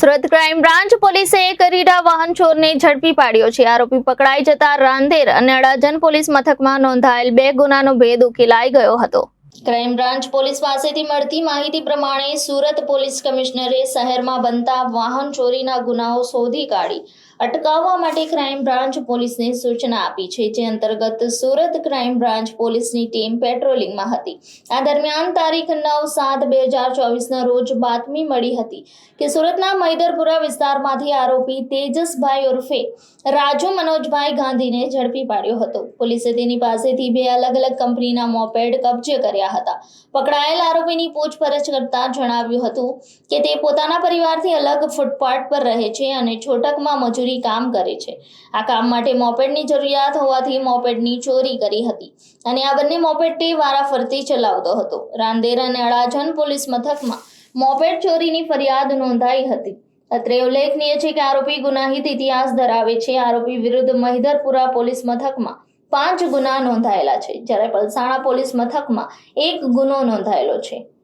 Surat crime branch પોલીસે એક રીડા વાહન ચોરને ઝડપી પાડ્યો છે. આરોપી પકડાઈ જતા રાંદેર અને અડાજણ પોલીસ મથકમાં નોંધાયેલ બે ગુનાનો ભેદ ઉકેલાઈ ગયો હતો. ક્રાઇમ બ્રાન્ચ પોલીસ પાસેથી મળતી માહિતી પ્રમાણે સુરત પોલીસ કમિશનરે શહેરમાં બનતા વાહન ચોરીના ગુનાઓ શોધી કાઢી. અટકાવવા માટે ક્રાઇમ બ્રાન્ચ પોલીસને સૂચના આપી છે, જે અંતર્ગત સુરત ક્રાઇમ બ્રાન્ચ પોલીસની ટીમ પેટ્રોલિંગમાં હતી. આ દરમિયાન તારીખ નવ સાત બે હજાર ચોવીસના રોજ બાતમી મળી હતી કે સુરતના મૈદરપુરા વિસ્તારમાંથી આરોપી તેજસભાઈ ઉર્ફે રાજુ મનોજભાઈ ગાંધીને ઝડપી પાડ્યો હતો. પોલીસે તેની પાસેથી બે અલગ અલગ કંપનીના મોપેડ કબજે કર્યા હતા. પકડાયેલ આરોપીની પૂછપરછ કરતા જણાવ્યું હતું કે તે પોતાના પરિવારથી અલગ ફૂટપાથ પર રહે છે અને છોટકમાં મજૂરી કામ કરે છે. આ કામ માટે મોપેડની જરૂરિયાત હોવાથી મોપેડની ચોરી કરી હતી અને આ બંને મોપેડ તે વારાફરતી ચલાવતો હતો. રાંદેર અને અડાજણ પોલીસ મથકમાં મોપેડ ચોરીની ફરિયાદ નોંધાઈ હતી. અત્રે ઉલ્લેખનીય છે કે આરોપી ગુનાહિત ઇતિહાસ ધરાવે છે. આરોપી વિરુદ્ધ મહિધરપુરા પોલીસ મથકમાં પાંચ ગુના નોંધાયેલા છે. જ્યારે પલસાણા પોલીસ મથકમાં એક ગુનો નોંધાયેલો છે.